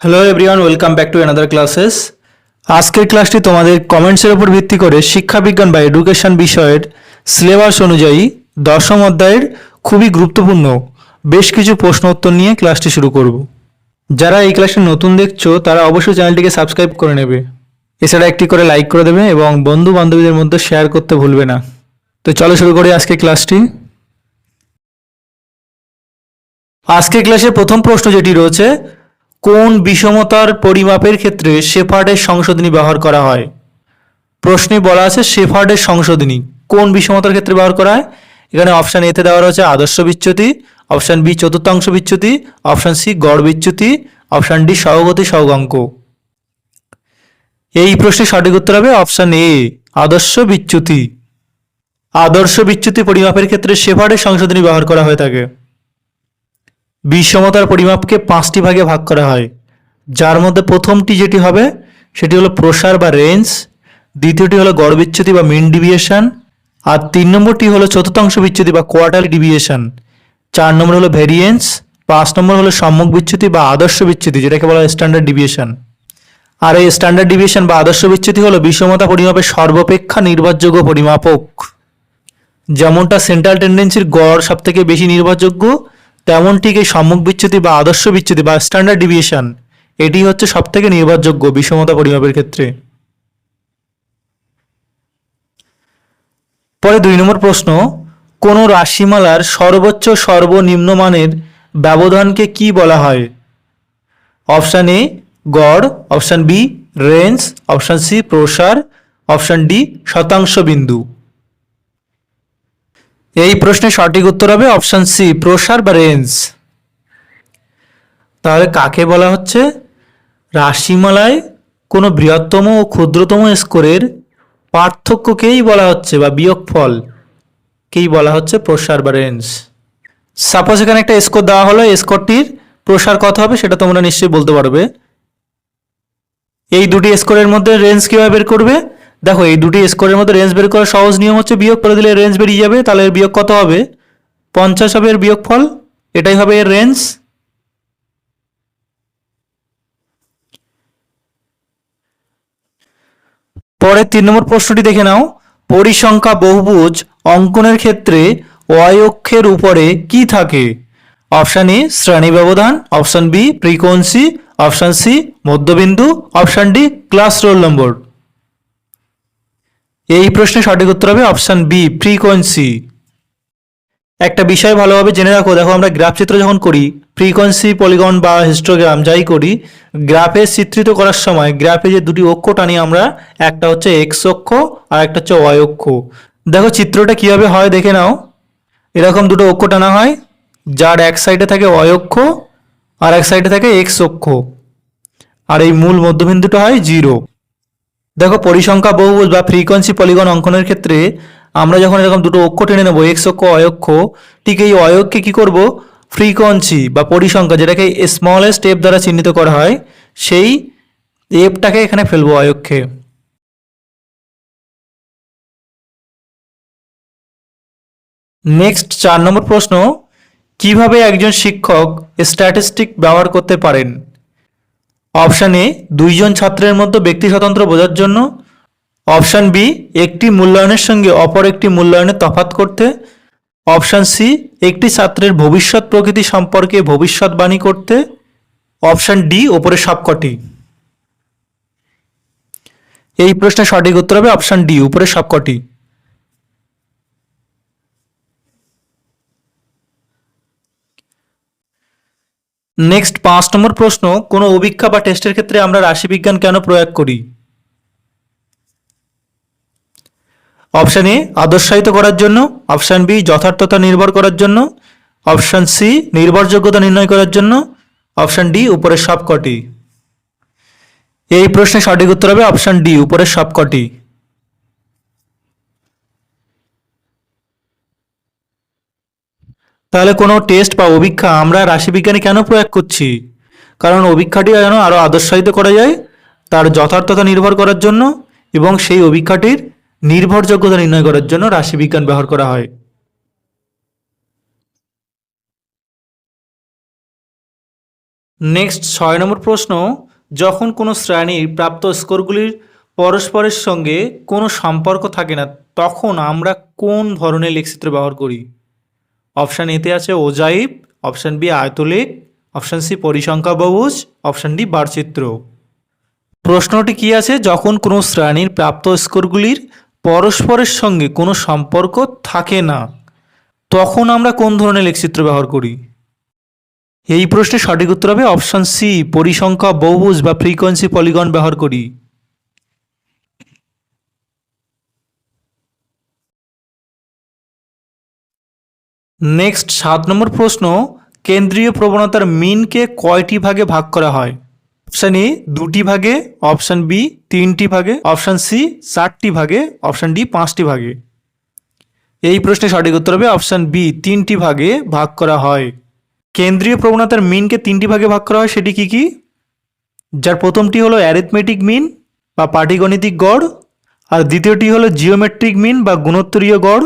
Hello everyone welcome back to another classes আজকের ক্লাসটি তোমাদের কমেন্টসের উপর ভিত্তি করে শিক্ষাবিজ্ঞান বা এডুকেশন বিষয়ের সিলেবাস অনুযায়ী দশম অধ্যায়ের খুবই গুরুত্বপূর্ণ বেশ কিছু প্রশ্ন উত্তর নিয়ে ক্লাসটি শুরু করব। যারা এই ক্লাসটি নতুন দেখছ, তারা অবশ্যই চ্যানেলটিকে সাবস্ক্রাইব করে নেবে। এছাড়া একটি করে লাইক করে দেবে এবং বন্ধু বান্ধবীদের মধ্যে শেয়ার করতে ভুলবে না। তো চলো শুরু করি আজকে ক্লাসটি আজকের ক্লাসের প্রথম প্রশ্ন যেটি রয়েছে কোন বিষমতার পরিমাপের ক্ষেত্রে শেফার্ডের সংশোধনী ব্যবহার করা হয়? প্রশ্নে বলা আছে শেফার্ডের সংশোধনী কোন বিষমতার ক্ষেত্রে ব্যবহার করা হয়? এখানে অপশান এতে দেওয়া রয়েছে আদর্শ বিচ্যুতি, অপশান বি চতুর্থাংশ বিচ্যুতি, অপশান সি গড় বিচ্যুতি, অপশান ডি সহগতি সহগাঙ্ক। এই প্রশ্নের সঠিক উত্তর হবে অপশান এ, আদর্শ বিচ্যুতি। আদর্শ বিচ্যুতি পরিমাপের ক্ষেত্রে শেফার্ডের সংশোধনী ব্যবহার করা হয়ে থাকে। বিষমতার পরিমাপকে পাঁচটি ভাগে ভাগ করা হয়। যার মধ্যে প্রথমটি যেটি হবে, সেটি হলো প্রসার বা রেঞ্জ, দ্বিতীয়টি হলো গড় বিচ্যুতি বা মিন ডিভিয়েশন, আর তিন নম্বরটি হলো চতুর্থাংশ বিচ্যুতি বা কোয়ার্টার ডিভিয়েশন। চার নম্বর হলো ভেরিয়েন্স, পাঁচ নম্বর হলো সম্মুখ বিচ্যুতি বা আদর্শ বিচ্যুতি, যেটাকে বলা হয় স্ট্যান্ডার্ড ডিভিয়েশন। আর এই স্ট্যান্ডার্ড ডিভিয়েশন বা আদর্শ বিচ্যুতি হলো বিষমতা পরিমাপের সর্বাপেক্ষা নির্ভরযোগ্য পরিমাপক। যেমনটা সেন্ট্রাল টেন্ডেন্সির গড় সব থেকে বেশি নির্ভরযোগ্য তেমন ঠিক সম্মুখ বিচ্যুতি বা আদর্শ বিচ্যুতি বা স্ট্যান্ডার্ড ডিভিয়েশন এটি হচ্ছে সব থেকে নির্ভরযোগ্য বিষমতা পরিমাপের ক্ষেত্রে। পরে দুই নম্বর প্রশ্ন, কোন রাশিমালার সর্বোচ্চ সর্বনিম্ন মানের ব্যবধানকে কি বলা হয়? অপশান এ, গড়, option B, range, option C, প্রসার, অপশান ডি, শতাংশ বিন্দু। এই প্রশ্নের সঠিক উত্তর হবে অপশান সি, প্রসার বা রেঞ্জ। তাহলে কাকে বলা হচ্ছে? রাশিমালায় কোনো বৃহত্তম ও ক্ষুদ্রতম স্কোরের পার্থক্যকেই বলা হচ্ছে বা বিয়োগফল কেই বলা হচ্ছে, প্রসার বা রেঞ্জ। সাপোজ এখানে একটা স্কোর দেওয়া হলো স্কোরটির প্রসার কত হবে সেটা তোমরা নিশ্চয়ই বলতে পারবে। এই দুটি স্কোরের মধ্যে রেঞ্জ কীভাবে বের করবে? দেখো, এই দুটি স্কোরের মধ্যে রেঞ্জ বের করার সহজ নিয়ম হচ্ছে বিয়োগ করে দিলে রেঞ্জ বেরিয়ে যাবে, তাহলে এর বিয়োগ কত হবে? পঞ্চাশ হবে এর বিয়োগ ফল এটাই হবে এর রেঞ্জ পরের তিন নম্বর প্রশ্নটি দেখে নাও। পরিসংখ্যা বহুভুজ অঙ্কনের ক্ষেত্রে ওয়াই অক্ষের উপরে কি থাকে? অপশান এ, শ্রেণি ব্যবধান, option B frequency option C, মধ্যবিন্দু, option D class roll number এই প্রশ্নের সঠিক উত্তর হবে অপশান বি ফ্রিকোয়েন্সি একটা বিষয় ভালোভাবে জেনে রাখো। দেখো, আমরা গ্রাফ চিত্র যখন করি ফ্রিকোয়েন্সি পলিগন বা হিস্টোগ্রাম যাই করি, গ্রাফে চিত্রিত করার সময় গ্রাফে যে দুটি অক্ষ টানি আমরা, একটা হচ্ছে এক্স অক্ষ আর একটা হচ্ছে ওয়াই অক্ষ। দেখো, চিত্রটা কীভাবে হয় দেখে নাও। এরকম দুটো অক্ষ টানা হয়, যার এক সাইডে থাকে ওয়াই অক্ষ আর এক সাইডে থাকে এক্স অক্ষ। আর এই মূল মধ্যবিন্দুটা হয় জিরো দেখো পরিসংখ্যা বহুভুজ বা ফ্রিকোয়েন্সি পলিগন অঙ্কনের ক্ষেত্রে আমরা যখন এরকম দুটো অক্ষ টেনে নেব এক্স অক্ষ অয়ক্ষ ঠিক এই অয়ক্ষে কি করব? ফ্রিকোয়েন্সি বা পরিসংখ্যা যেটাকে স্মলেস্ট এফ দ্বারা চিহ্নিত করা হয়, সেই এফটাকে এখানে ফেলব অয়ক্ষে নেক্সট চার নম্বর প্রশ্ন, কীভাবে একজন শিক্ষক স্ট্যাটিস্টিক ব্যবহার করতে পারেন? অপশান এ, দুইজন ছাত্রের মধ্যে ব্যক্তি স্বতন্ত্র বোঝার জন্য। অপশান বি, একটি মূল্যায়নের সঙ্গে অপর একটি মূল্যায়নের তফাৎ করতে। অপশান সি, একটি ছাত্রের ভবিষ্যৎ প্রকৃতি সম্পর্কে ভবিষ্যৎবাণী করতে। অপশান ডি ওপরে সবকটি। এই প্রশ্নের সঠিক উত্তর হবে অপশান ডি, উপরে সবকটি। নেক্সট পাঁচ নম্বর প্রশ্ন, কোনো অভিক্ষা বা টেস্টের ক্ষেত্রে আমরা রাশিবিজ্ঞান কেন প্রয়োগ করি? অপশান এ আদর্শায়িত করার জন্য। অপশান বি যথার্থতা নির্ভর করার জন্য। অপশান সি নির্ভরযোগ্যতা নির্ণয় করার জন্য। অপশান ডি উপরের সবকটি। এই প্রশ্নের সঠিক উত্তর হবে অপশান ডি উপরের সবকটি। তাহলে কোনো টেস্ট বা অভিক্ষা আমরা রাশিবিজ্ঞানে কেন প্রয়োগ করছি? কারণ অভিক্ষাটি যেন আরও আদর্শায়িত করা যায়, তার যথার্থতা নির্ভর করার জন্য এবং সেই অভিক্ষাটির নির্ভরযোগ্যতা নির্ণয় করার জন্য রাশিবিজ্ঞান ব্যবহার করা হয়। নেক্সট ছয় নম্বর প্রশ্ন, যখন কোনো শ্রেণির প্রাপ্ত স্কোরগুলির পরস্পরের সঙ্গে কোনো সম্পর্ক থাকে না, তখন আমরা কোন ধরনের লেখচিত্র ব্যবহার করি? অপশান এতে আছে ওজাইব অপশান বি আয়তলেখ, অপশান সি পরিসংখ্যা বহুজ অপশান ডি বারচিত্র। প্রশ্নটি কি আছে? যখন কোনো শ্রেণির প্রাপ্ত স্কোরগুলির পরস্পরের সঙ্গে কোনো সম্পর্ক থাকে না, তখন আমরা কোন ধরনের লেখচিত্র ব্যবহার করি? এই প্রশ্নের সঠিক উত্তর হবে অপশান সি পরিসংখ্যা বহুভুজ বা ফ্রিকোয়েন্সি পলিগন ব্যবহার করি। নেক্সট সাত নম্বর প্রশ্ন, কেন্দ্রীয় প্রবণতার মিনকে কয়টি ভাগে ভাগ করা হয়? অপশান এ দুটি ভাগে অপশান বি তিনটি ভাগে অপশান সি চারটি ভাগে অপশান ডি পাঁচটি ভাগে। এই প্রশ্নের সঠিক উত্তর হবে অপশান বি তিনটি ভাগে ভাগ করা হয়। কেন্দ্রীয় প্রবণতার মিনকে তিনটি ভাগে ভাগ করা হয়, সেটি কি কি? যার প্রথমটি হলো অ্যারিথমেটিক মিন বা পাটিগণিতিক গড়, আর দ্বিতীয়টি হলো জিওমেট্রিক মিন বা গুণোত্তরীয় গড়।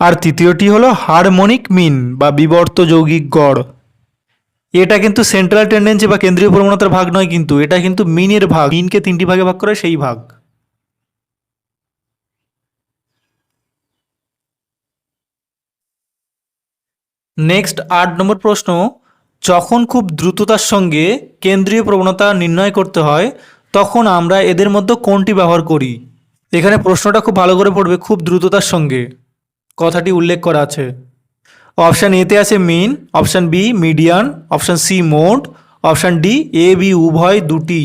আর তৃতীয়টি হলো হারমোনিক মিন বা বিবর্ত যৌগিক গড়। এটা কিন্তু সেন্ট্রাল টেন্ডেন্সি বা কেন্দ্রীয় প্রবণতার ভাগ নয় কিন্তু, এটা কিন্তু মিনের ভাগ, মিনকে তিনটি ভাগে ভাগ করে সেই ভাগ। নেক্সট আট নম্বর প্রশ্ন, যখন খুব দ্রুততার সঙ্গে কেন্দ্রীয় প্রবণতা নির্ণয় করতে হয়, তখন আমরা এদের মধ্যে কোনটি ব্যবহার করি? এখানে প্রশ্নটা খুব ভালো করে পড়বে, খুব দ্রুততার সঙ্গে। কথাটি উল্লেখ করা আছে। অপশান এতে আছে mean option B median option C mode option D A B উভয় দুটি।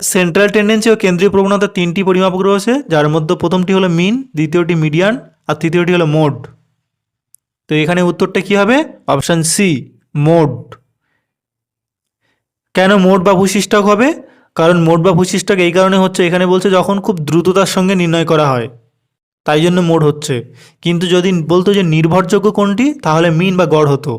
সেন্ট্রাল টেন্ডেন্সি ও কেন্দ্রীয় প্রবণতা তিনটি পরিমাপক রয়েছে, যার মধ্যে প্রথমটি হলো মিন দ্বিতীয়টি মিডিয়ান আর তৃতীয়টি হলো মোড তো এখানে উত্তরটা কি হবে? অপশান সি মোড কেন মোড বা ভূশিষ্টক হবে? কারণ মোড বা ভূশিষ্টক এই কারণে হচ্ছে, এখানে বলছে যখন খুব দ্রুততার সঙ্গে নির্ণয় করা হয়। তাই জন্য মোড হচ্ছে। কিন্তু যদি বলতো যে নির্ভরযোগ্য কোনটি, তাহলে মিন বা গড় হতো।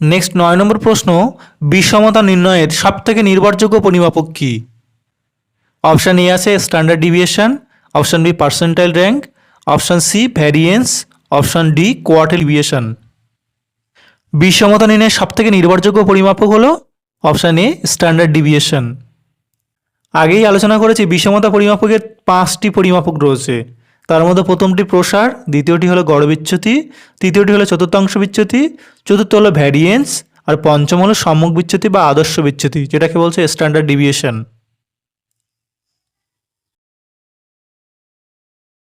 নেক্সট নয় নম্বর প্রশ্ন, বিষমতা নির্ণয়ের সবথেকে নির্ভরযোগ্য পরিমাপক কী? অপশান এ আছে standard deviation, option B percentile rank, option C variance, option D quartile deviation. বিষমতা নির্ণয়ের সবথেকে নির্ভরযোগ্য পরিমাপক হলো অপশান এ স্ট্যান্ডার্ড ডিভিয়েশন আগেই আলোচনা করেছি, বিষমতা পরিমাপকের পাঁচটি পরিমাপক রয়েছে। তার মধ্যে প্রথমটি প্রসার, দ্বিতীয়টি হলো গড় বিচ্যুতি, তৃতীয়টি হলো চতুর্থাংশ বিচ্যুতি, চতুর্থ হলো ভ্যারিয়েন্স আর পঞ্চম হলো সম্মুখ বিচ্যুতি বা আদর্শ বিচ্যুতি, যেটাকে বলছে স্ট্যান্ডার্ড ডিভিয়েশন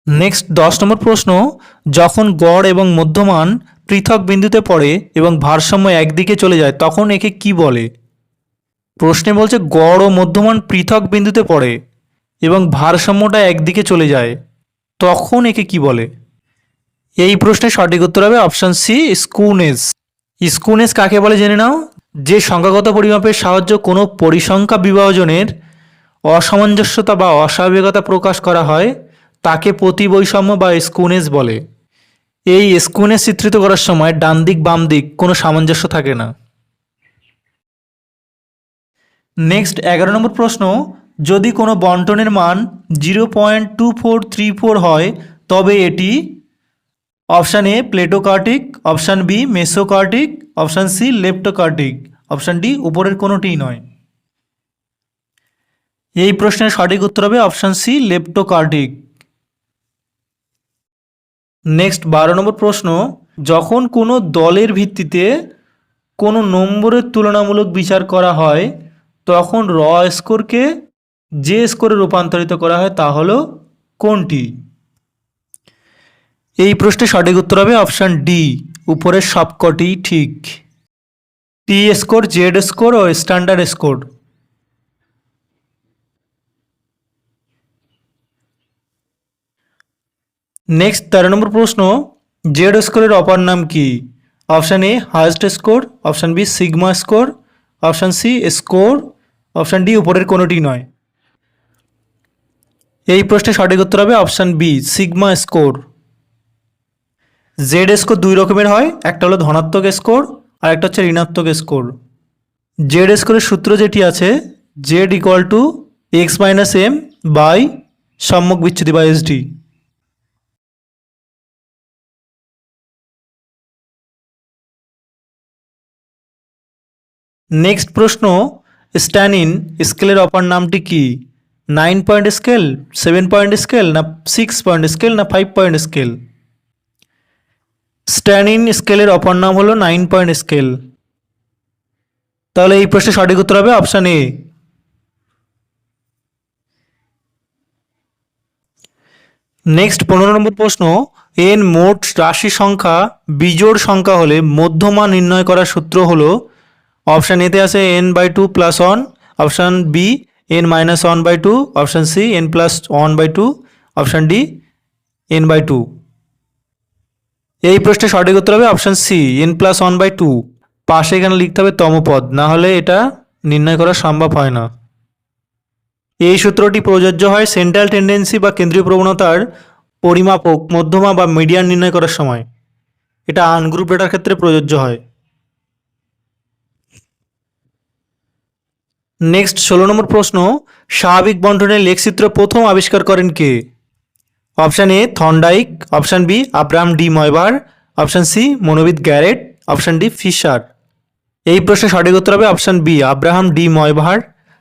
নেক্সট দশ নম্বর প্রশ্ন, যখন গড় এবং মধ্যমান পৃথক বিন্দুতে পড়ে এবং ভারসাম্য একদিকে চলে যায়, তখন একে কি বলে? প্রশ্নে বলছে গড় ও মধ্যমান পৃথক বিন্দুতে পড়ে এবং ভারসাম্যটা একদিকে চলে যায়। তখন একে কি বলে? এই প্রশ্নের সঠিক উত্তর হবে অপশান সি, স্কুনেস। স্কুনেস কাকে বলে জেনে নাও? যে সংখ্যাগত পরিমাপের সাহায্য কোনো পরিসংখ্যা বিভাজনের অসামঞ্জস্যতা বা অস্বাভাবিকতা প্রকাশ করা হয়, তাকে প্রতিবৈষম্য বা স্কুনেস বলে। এই স্কুনেস চিত্রিত করার সময় ডান দিক বাম দিক কোনো সামঞ্জস্য থাকে না। নেক্সট এগারো নম্বর প্রশ্ন, যদি কোনো বন্টনের মান zero point two four three four হয়, তবে এটি option A platykurtic, option B mesokurtic, option C leptokurtic, option D উপরের কোনোটিই নয়। এই প্রশ্নের সঠিক উত্তর হবে অপশান সি লেপ্টোকার্টিক। নেক্সট বারো নম্বর প্রশ্ন, যখন কোনো দলের ভিত্তিতে কোনো নম্বরের তুলনামূলক বিচার করা হয় তখন র স্কোরকে যে স্কোরে রূপান্তরিত করা হয় তা হলো কোনটি? এই প্রশ্নের সঠিক উত্তর হবে অপশান ডি, উপরের সবকটি ঠিক। টি স্কোর, জেড স্কোর ও স্ট্যান্ডার্ড স্কোর। নেক্সট, তেরো নম্বর প্রশ্ন, জেড স্কোরের অপর নাম কি? Option A highest score, option B, sigma score, option C, score option D উপরের কোনোটি নয়। এই প্রশ্নে সঠিক উত্তর হবে option B, sigma score. Z score দুই রকমের হয়, একটা হলো ধনাত্মক স্কোর, আর একটা হচ্ছে ঋণাত্মক স্কোর। জেড স্কোরের সূত্র যেটি আছে, Z equal to X minus M by সম্যক বিচ্ছুতি বা এসডি নেক্সট প্রশ্ন স্ট্যানিন স্কেলের অপার নামটি কি? Nine point scale, seven point scale, না সিক্স পয়েন্ট স্কেল, না ফাইভ পয়েন্ট স্কেল? স্ট্যানিন স্কেলের অপর নাম হলো নাইন পয়েন্ট স্কেল। তাহলে এই প্রশ্নের সঠিক উত্তর হবে অপশান এ। নেক্সট পনেরো নম্বর প্রশ্ন এন মোট রাশি সংখ্যা বিজোড় সংখ্যা হলে মধ্যমা নির্ণয় করার সূত্র হলো অপশান এতে আছে N by two plus one option B N minus one by two option C N plus one by two option D N by two এই প্রশ্নের সঠিক উত্তর হবে option C N plus one by two পাশে এখানে লিখতে হবে তমপদ, না হলে এটা নির্ণয় করা সম্ভব হয় না। এই সূত্রটি প্রযোজ্য হয় সেন্ট্রাল টেন্ডেন্সি বা কেন্দ্রীয় প্রবণতার পরিমাপক, মধ্যমা বা মিডিয়ান নির্ণয় করার সময়। এটা আনগ্রুপ ডেটার ক্ষেত্রে প্রযোজ্য হয়। নেক্সট ষোলো নম্বর প্রশ্ন, স্বাভাবিক বন্টনের লেখচিত্র প্রথম আবিষ্কার করেন কে? Option A, Thorndike, option B, Abraham de Moivre, option C, মনোবিদ Garrett, option D, Fisher. এই প্রশ্নের সঠিক উত্তর হবে option B, Abraham de Moivre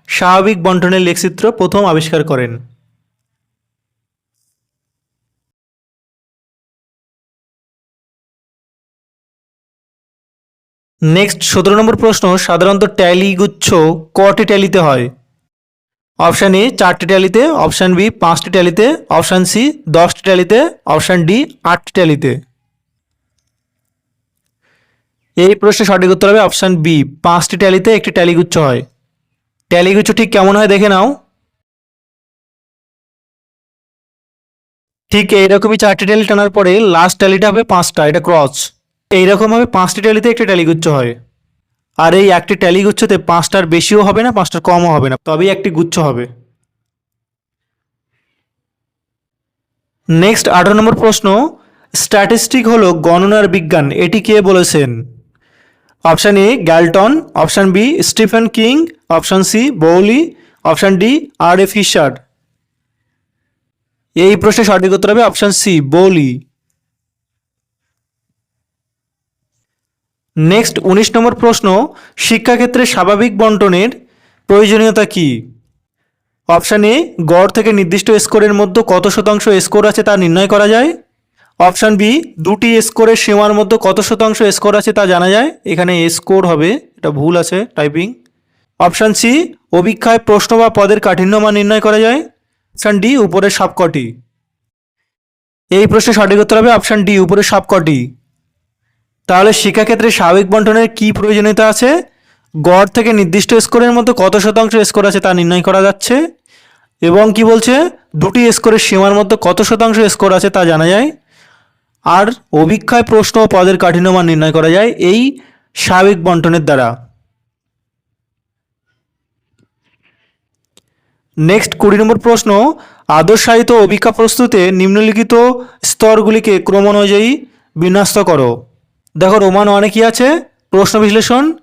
স্বাভাবিক বন্টনের লেখচিত্র প্রথম আবিষ্কার করেন। নেক্সট সতেরো নম্বর প্রশ্ন, সাধারণত ট্যালি গুচ্ছ কটি ট্যালিতে হয়? অপশান এ চারটি ট্যালিতে অপশান বি পাঁচটি ট্যালিতে অপশান সি দশটি ট্যালিতে অপশান ডি আটটি ট্যালিতে এই প্রশ্নের সঠিক উত্তর হবে অপশান বি পাঁচটি ট্যালিতে একটি ট্যালিগুচ্ছ হয়। ট্যালিগুচ্ছ ঠিক কেমন হয় দেখে নাও। ঠিক এইরকমই চারটি ট্যালি টানার পরে লাস্ট ট্যালিটা হবে পাঁচটা, এটা ক্রস এইরকমভাবে পাঁচটি ট্যালিতে একটি ট্যালিগুচ্ছ হয়। আর এই একটি ট্যালিগুচ্ছতে পাঁচটার বেশিও হবে না, পাঁচটার কমও হবে না, তবেই একটি গুচ্ছ হবে। নেক্সট আঠারো নম্বর প্রশ্ন, স্ট্যাটিস্টিক হলো গণনার বিজ্ঞান, এটি কে বলেছেন? Option A, Galton, option B, Stephen King, option C, Bowley, option D, R A Fisher এই প্রশ্নের সঠিক উত্তর হবে অপশান সি, বৌলি। নেক্সট উনিশ নম্বর প্রশ্ন, শিক্ষাক্ষেত্রে স্বাভাবিক বন্টনের প্রয়োজনীয়তা কি? অপশান এ গড় থেকে নির্দিষ্ট স্কোরের মধ্যে কত শতাংশ স্কোর আছে তা নির্ণয় করা যায়। অপশান বি দুটি স্কোরের সীমার মধ্যে কত শতাংশ স্কোর আছে তা জানা যায়। এখানে স্কোর হবে, এটা ভুল আছে, টাইপিং। অপশান সি অভিক্ষায় প্রশ্ন বা পদের কাঠিন্য মান নির্ণয় করা যায়। অপশান ডি উপরের সবকটি। এই প্রশ্নের সঠিক উত্তর হবে অপশান ডি উপরের সবকটি। তাহলে শিক্ষাক্ষেত্রে স্বাভাবিক বন্টনের কি প্রয়োজনীয়তা আছে? গড় থেকে নির্দিষ্ট স্কোরের মধ্যে কত শতাংশ স্কোর আছে তা নির্ণয় করা যাচ্ছে। এবং কি বলছে? দুটি স্কোরের সীমার মধ্যে কত শতাংশ স্কোর আছে তা জানা যায়। আর অভিক্ষায় প্রশ্ন ও পদের কাঠিন্যমান নির্ণয় করা যায় এই স্বাভাবিক বন্টনের দ্বারা। নেক্সট কুড়ি নম্বর প্রশ্ন, আদর্শায়িত অভিক্ষা প্রস্তুতে নিম্নলিখিত স্তরগুলিকে ক্রম অনুযায়ী বিন্যস্ত করো। দেখো রোমান ওয়ানে কি আছে? প্রশ্ন বিশ্লেষণ,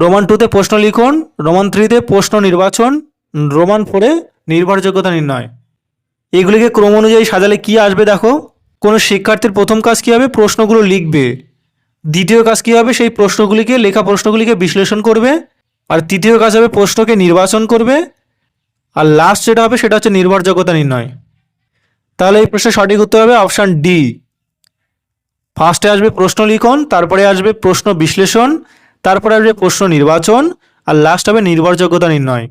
রোমান টুতে প্রশ্ন লিখন, রোমান থ্রিতে প্রশ্ন নির্বাচন, রোমান ফোরে নির্ভরযোগ্যতা নির্ণয়। এগুলিকে ক্রম অনুযায়ী সাজালে কি আসবে দেখো? কোনো শিক্ষার্থীর প্রথম কাজ কী হবে? প্রশ্নগুলো লিখবে। দ্বিতীয় কাজ কী হবে? সেই প্রশ্নগুলিকে, লেখা প্রশ্নগুলিকে বিশ্লেষণ করবে। আর তৃতীয় কাজ হবে প্রশ্নকে নির্বাচন করবে। আর লাস্ট যেটা হবে সেটা হচ্ছে নির্ভরযোগ্যতা নির্ণয়। তাহলে এই প্রশ্নের সঠিক উত্তর হবে অপশান ডি ফার্স্টে আসবে প্রশ্ন লিখন, তারপরে আসবে প্রশ্ন বিশ্লেষণ, তারপরে আসবে প্রশ্ন নির্বাচন, আর লাস্ট হবে নির্ভরযোগ্যতা নির্ণয়।